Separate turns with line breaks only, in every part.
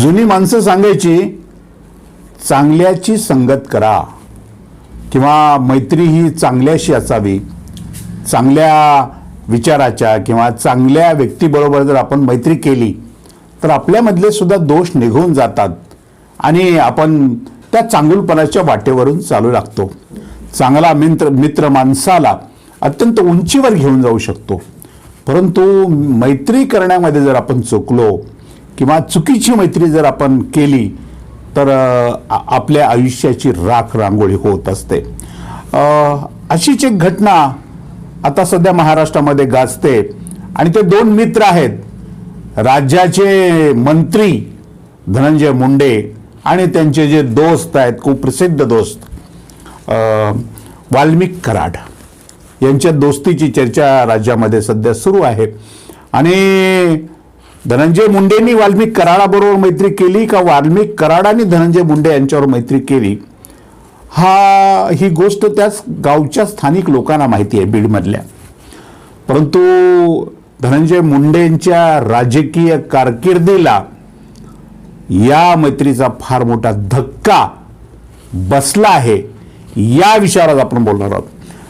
जुनी माणसं सांगायची चांगल्याची संगत करा. किंवा मैत्री ही चांगल्याशी असावी. चांगल्या विचाराच्या किंवा चांगल्या व्यक्तीबरोबर जर आपण मैत्री केली तर आपल्यामधले सुद्धा दोष निघून जातात आणि आपण त्या चांगुलपणाच्या वाटेवरून चालू लागतो. चांगला मित्र मित्र माणसाला अत्यंत उंचीवर घेऊन जाऊ शकतो. परंतु मैत्री करण्यामध्ये जर आपण चुकलो किंवा चुकीची मैत्री जर आपण केली तर आपल्या आयुष्याची राख रांगोळी होत असते. अशीच एक घटना आता सध्या महाराष्ट्रामध्ये गाजते आणि ते दोन मित्र आहेत. राज्याचे मंत्री धनंजय मुंडे आणि त्यांचे जे दोस्त आहेत खूप प्रसिद्ध दोस्त वाल्मिक कराड. यांच्या दोस्तीची चर्चा राज्यामध्ये सध्या सुरू आहे. आणि धनंजय मुंडेंनी वाल्मिक कराडाबरोबर मैत्री केली का वाल्मिक कराडाने धनंजय मुंडे यांच्यावर मैत्री केली? हा ही गोष्ट त्याच गावच्या स्थानिक लोकांना माहिती आहे बीडमधल्या. परंतु धनंजय मुंडेंच्या राजकीय कारकिर्दीला या मैत्रीचा फार मोठा धक्का बसला आहे या विषयावर आपण बोलणार आहोत.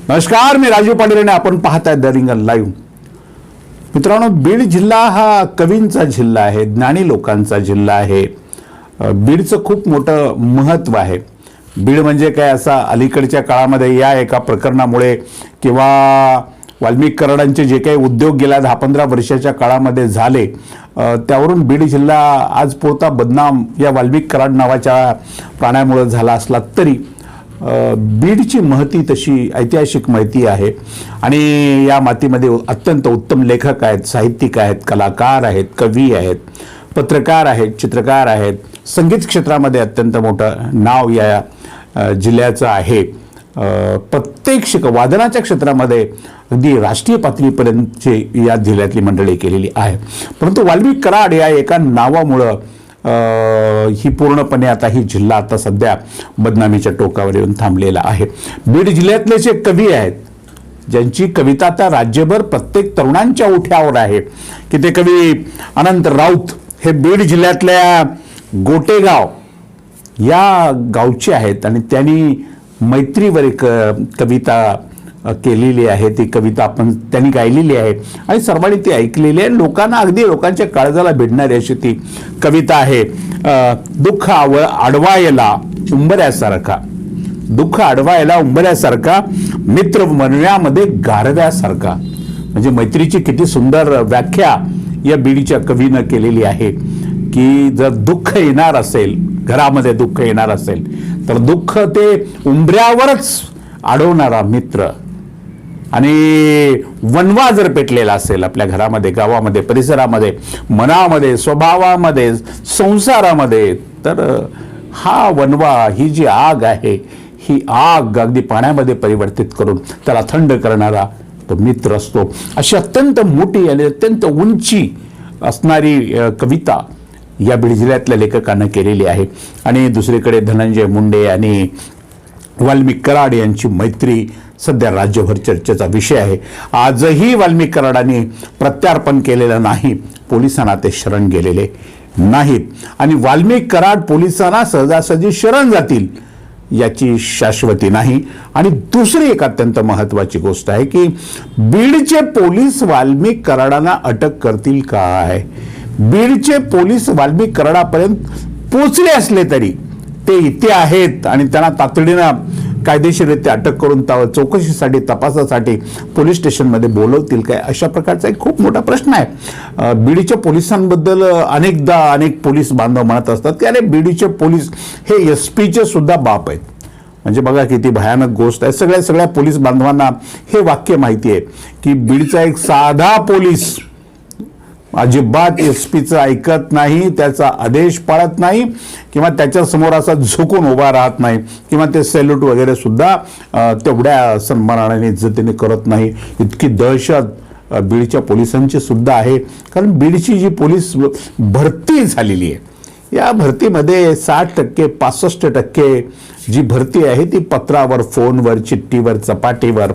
नमस्कार मी राजीव पाटील आणि आपण पाहताय द रिंगल लाईव्ह. मित्रांनो बीड जिल्हा हा कवींचा जिल्हा आहे ज्ञानी लोकांचा जिल्हा आहे. बीडचं खूप मोठं महत्त्व आहे. बीड म्हणजे काय असा अलीकडच्या काळामध्ये या एका प्रकरणामुळे किंवा वाल्मिक कराडांचे जे काही उद्योग गेल्या दहा पंधरा वर्षाच्या काळामध्ये झाले त्यावरून बीड जिल्हा आज पुरता बदनाम या वाल्मिक कराड नावाच्या प्राण्यामुळे झाला असला तरी बीडची महती तशी ऐतिहासिक माहिती आहे. आणि या मातीमध्ये अत्यंत उत्तम लेखक आहेत साहित्यिक आहेत कलाकार आहेत कवी आहेत पत्रकार आहेत चित्रकार आहेत. संगीत क्षेत्रामध्ये अत्यंत मोठं नाव या जिल्ह्याचं आहे. प्रत्येक शिक वादनाच्या क्षेत्रामध्ये अगदी राष्ट्रीय पातळीपर्यंतची या जिल्ह्यातली मंडळी केलेली आहे. परंतु वाल्मिक कराड या एका नावामुळं ही पूर्णपणे आता ही जिल्हा आता सध्या बदनामीच्या टोकावर येऊन थांबलेला आहे. बीड जिल्ह्यातले जे कवी आहेत ज्यांची कविता आता राज्यभर प्रत्येक तरुणांच्या उठ्यावर आहे की ते कवी अनंत राऊत हे बीड जिल्ह्यातल्या गोटेगाव या गावचे आहेत आणि त्यांनी मैत्रीवर एक कविता केलेली आहे ती कविता आपण त्यांनी गायलेली आहे. आणि सर्वांनी ती ऐकलेली आहे. लोकांना अगदी लोकांच्या काळजाला भिडणारी अशी ती कविता आहे. दुःख आव आडवायला उंबऱ्यासारखा. दुःख आडवायला उंबऱ्यासारखा मित्र मनव्यामध्ये गारव्यासारखा. म्हणजे मैत्रीची किती सुंदर व्याख्या या बीडीच्या कवीनं केलेली आहे की जर दुःख येणार असेल घरामध्ये दुःख येणार असेल तर दुःख ते उंबऱ्यावरच अडवणारा मित्र आणि वनवा जर पेटलेला असेल आपल्या घरामध्ये गावामध्ये परिसरामध्ये मनामध्ये स्वभावामध्ये संसारामध्ये तर हा वनवा ही जी आग आहे ही आग अगदी पाण्यामध्ये परिवर्तित करून त्याला थंड करणारा तो मित्र असतो. अशी अत्यंत मोठी आणि अत्यंत उंची असणारी कविता या बीड जिल्ह्यातल्या लेखकानं केलेली आहे. आणि दुसरीकडे धनंजय मुंडे आणि वाल्मिक कराड यांची मैत्री सध्या राज्यभर चर्चेचा विषय आहे. आजही वाल्मिक कराडांनी प्रत्यार्पण केलेलं नाही. पोलिसांना ते शरण गेलेले नाहीत. आणि वाल्मिक कराड पोलिसांना सहजासहजी शरण जातील याची शाश्वती नाही. आणि दुसरी एक अत्यंत महत्वाची गोष्ट आहे की बीडचे पोलीस वाल्मिक कराडांना अटक करतील काय? बीडचे पोलीस वाल्मिक कराडापर्यंत पोचले असले तरी ते इथे आहेत आणि त्यांना तातडीनं कायदेशीररित्या अटक करून त्यावर चौकशीसाठी तपासासाठी पोलीस स्टेशनमध्ये बोलवतील काय? अशा प्रकारचा एक खूप मोठा प्रश्न आहे. बीडीच्या पोलिसांबद्दल अनेकदा अनेक पोलीस बांधव म्हणत असतात की अरे बीडीचे पोलीस हे एस पीचे सुद्धा बाप आहेत. म्हणजे बघा किती भयानक गोष्ट आहे. सगळ्या सगळ्या पोलीस बांधवांना हे वाक्य माहिती आहे की बीडचा एक साधा पोलीस अजिबात एस पीचं ऐकत नाही त्याचा आदेश पाळत नाही किंवा त्याच्यासमोर असा झुकून उभा राहत नाही किंवा ते सॅल्यूट वगैरे सुद्धा तेवढ्या सन्मानाने इज्जतीने करत नाही. इतकी दहशत बीडच्या पोलिसांची सुद्धा आहे. कारण बीडची जी पोलीस भरती झालेली आहे या भरतीमध्ये साठ टक्के पासष्ट टक्के जी भरती आहे ती पत्रावर फोनवर चिठ्ठीवर चपाटीवर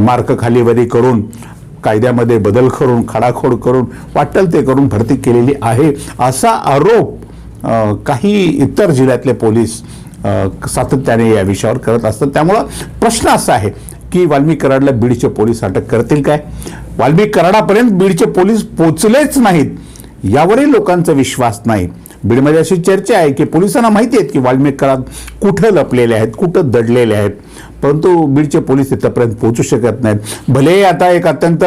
मार्क खालीवरी करून कायद्यामध्ये बदल करून खडाखोड करून वाटेल ते करून भरती केलेली आहे. असा आरोप काही इतर जिल्ह्यातले पोलीस सातत्याने या विषयावर करत असतात. त्यामुळं प्रश्न असा आहे की वाल्मी कराडला बीडचे पोलीस अटक करतील काय? वाल्मी कराडापर्यंत बीडचे पोलीस पोचलेच नाहीत. यावरही लोकांचा विश्वास नाही. बीडमध्ये अशी चर्चा आहे की पोलिसांना माहिती आहेत की वाल्मिकरात कुठं लपलेले आहेत कुठं दडलेले आहेत. परंतु बीडचे पोलीस तिथपर्यंत पोहोचू शकत नाहीत. भले आता एक अत्यंत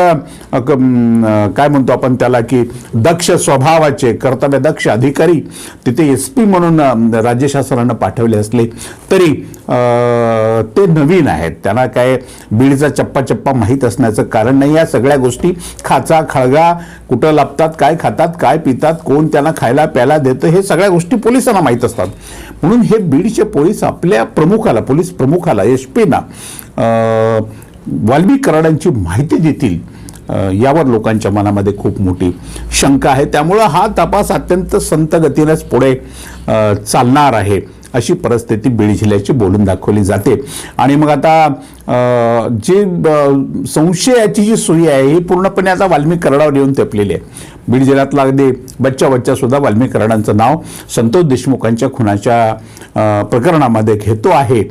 काय म्हणतो आपण त्याला की दक्ष स्वभावाचे कर्तव्य दक्ष अधिकारी तिथे एस पी म्हणून राज्य शासनानं पाठवले असले तरी ते नवीन आहेत. त्यांना काय बीडचा चप्पा चप्पा माहीत असण्याचं कारण नाही. या सगळ्या गोष्टी खाचा खळगा कुठं लपतात काय खातात काय पितात कोण त्यांना खायला प्यायला देतं हे सगळ्या गोष्टी पोलिसांना माहीत असतात. म्हणून हे बीडचे पोलीस आपल्या प्रमुखाला पोलीस प्रमुखाला एस पीना वाल्मिक कराडांची माहिती देतील. यावर लोकांच्या मनामध्ये खूप मोठी शंका आहे. त्यामुळं हा तपास अत्यंत संत गतीनेच पुढे चालणार आहे. अशी परिस्थिती बीड जिल्ह्याची बोलून दाखवली जाते. आणि मग आता जे जी संशयाची जी सोयी आहे ही पूर्णपणे आता वाल्मिक कराडावर येऊन तेपलेली आहे. बीड जिल्ह्यातला अगदी बच्चा बच्चा सुद्धा वाल्मिक कराडांचं नाव संतोष देशमुखांच्या खुनाच्या प्रकरणामध्ये घेतो आहे.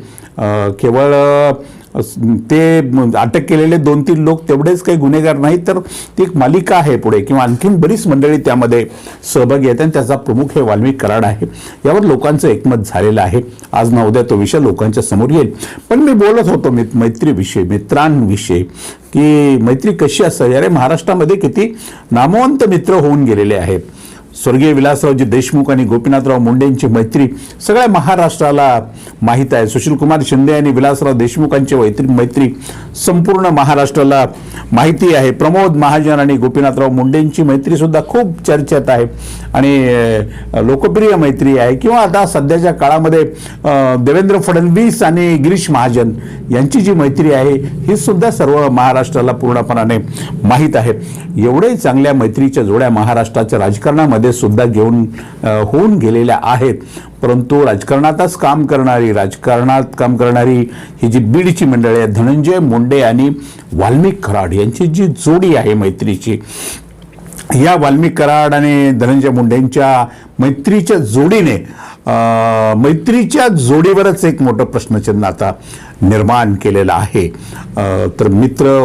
केवळ ते अटक केलेले दोन तीन लोक तेवढेच काही गुन्हेगार नाहीत तर ती एक मालिका आहे पुढे किंवा आणखीन बरीच मंडळी त्यामध्ये सहभागी आहेत आणि त्याचा प्रमुख हे वाल्मिक कराड आहे. यावर लोकांचं एकमत झालेलं आहे. आज ना उद्या तो विषय लोकांच्या समोर येईल. पण मी बोलत होतो मित मैत्रीविषयी मित्रांविषयी की मैत्री कशी असावी? अरे महाराष्ट्रामध्ये किती नामवंत मित्र होऊन गेलेले आहेत. स्वर्गीय विलासरावजी देशमुख आणि गोपीनाथराव मुंडेंची मैत्री सगळ्या महाराष्ट्राला माहीत आहे. सुशीलकुमार शिंदे आणि विलासराव देशमुखांची मैत्री मैत्री संपूर्ण महाराष्ट्राला माहिती आहे. प्रमोद महाजन आणि गोपीनाथराव मुंडेंची मैत्रीसुद्धा खूप चर्चेत आहे आणि लोकप्रिय मैत्री आहे. किंवा आता सध्याच्या काळामध्ये देवेंद्र फडणवीस आणि गिरीश महाजन यांची जी मैत्री आहे ही सुद्धा सर्व महाराष्ट्राला पूर्णपणाने माहीत आहे. एवढे चांगल्या मैत्रीच्या जोड्या महाराष्ट्राच्या राजकारणामध्ये सुद्धा घेऊन होऊन गेलेल्या आहेत. परंतु राजकारणातच काम करणारी राजकारणात काम करणारी ही जी बीडची मंडळी आहे धनंजय मुंडे आणि वाल्मिक कराड यांची जी जोडी आहे मैत्रीची या वाल्मिक कराड आणि धनंजय मुंडेंच्या मैत्रीच्या जोडीने मैत्रीच्या जोडीवरच एक मोठं प्रश्नचिन्ह आता निर्माण केलेलं आहे. तर मित्र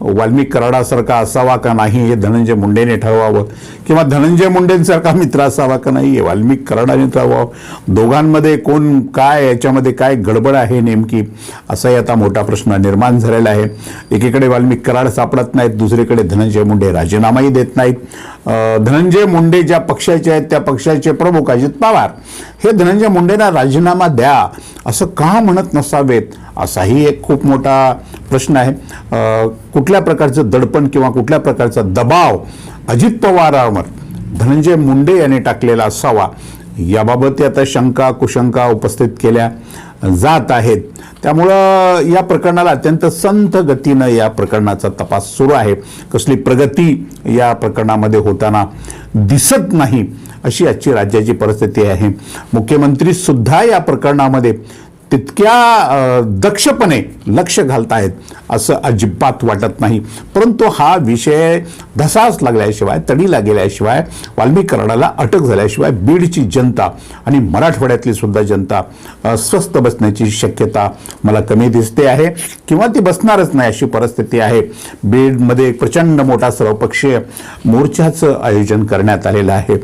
वाल्मिक कराडासारखा असावा का नाही हे धनंजय मुंडेने ठरवावं किंवा धनंजय मुंडेंसारखा मित्र असावा का नाही हे वाल्मिक कराडाने ठरवावं? दोघांमध्ये कोण काय याच्यामध्ये काय गडबड आहे नेमकी? असाही आता मोठा प्रश्न निर्माण झालेला आहे. एकीकडे वाल्मिक कराड सापडत नाहीत दुसरीकडे धनंजय मुंडे राजीनामाही देत नाहीत. धनंजय मुंडे ज्या पक्षाचे आहेत त्या पक्षाचे प्रमुख अजित पवार हे धनंजय मुंडेंना राजीनामा द्या असं का म्हणत नसावेत? असाही एक खूप मोठा प्रश्न आहे. कुठल्या प्रकारचं दडपण किंवा कुठल्या प्रकारचा दबाव अजित पवारांवर धनंजय मुंडे यांनी टाकलेला असावा याबाबत आता शंका कुशंका उपस्थित केल्या जात आहेत. त्यामुळं या प्रकरणाला अत्यंत संथ गतीनं या प्रकरणाचा तपास सुरू आहे. कसली प्रगती या प्रकरणामध्ये होताना दिसत नाही अशी आजची राज्याची परिस्थिती आहे. मुख्यमंत्रीसुद्धा या प्रकरणामध्ये तितक्या दक्षपणे लक्ष घालतायत असं अजिबात वाटत नाही. परंतु हा विषय धसास लागल्याशिवाय तडीला गेल्याशिवाय वाल्मीकरणाला अटक झाल्याशिवाय बीडची जनता आणि मराठवाड्यातली सुद्धा जनता स्वस्त स्वस्थ बसण्याची शक्यता मला कमी दिसते आहे. किंवा ती बसणारच नाही अशी परिस्थिती आहे. बीडमध्ये एक प्रचंड मोठा सर्वपक्षीय मोर्चाचं आयोजन करण्यात आलेलं आहे.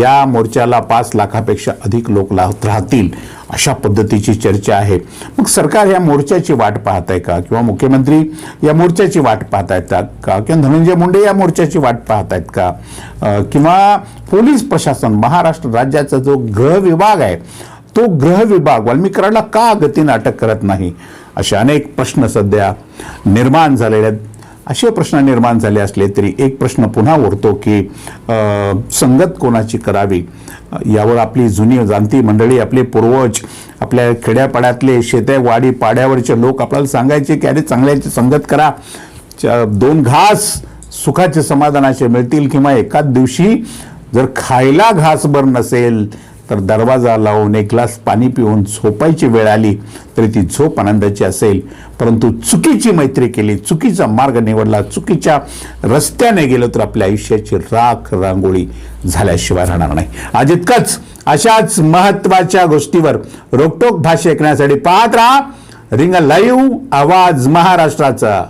या मोर्चाला पाच लाखापेक्षा अधिक लोक राहतील. अशा पद्धतीची चर्चा आहे. मग सरकार या मोर्चाची वाट पाहत आहे का? किंवा मुख्यमंत्री या मोर्चाची वाट पाहत आहेत का किंवा धनंजय मुंडे या मोर्चाची वाट पाहत आहेत का किंवा पोलीस प्रशासन महाराष्ट्र राज्याचा जो गृह विभाग आहे तो गृह विभाग वाल्मिकराला का गतीनं अटक करत नाही? असे अनेक प्रश्न सध्या निर्माण झालेले आहेत. असे प्रश्न निर्माण झाले असले तरी एक प्रश्न पुन्हा उरतो की संगत कोणाची करावी? यावर आपली जुनी जाणती मंडळी आपले पूर्वज आपल्या खेड्यापाड्यातले शेते वाडी पाड्यावरचे लोक आपल्याला सांगायचे की अरे चांगल्याची संगत करा. च- दोन घास सुखाचे समाधानाचे मिळतील किंवा एकाच दिवशी जर खायला घासभर नसेल तर दरवाजा लावून एक ग्लास पाणी पिऊन झोपायची वेळ आली तरी ती झोप आनंदाची असेल. परंतु चुकीची मैत्री केली चुकीचा मार्ग निवडला चुकीच्या रस्त्याने गेलो तर आपल्या आयुष्याची राख रांगोळी झाल्याशिवाय राहणार नाही. आज इतकंच. अशाच महत्त्वाच्या गोष्टीवर रोकटोक भाषा ऐकण्यासाठी पाहत राहा. रिंग लाईव्ह आवाज महाराष्ट्राचा.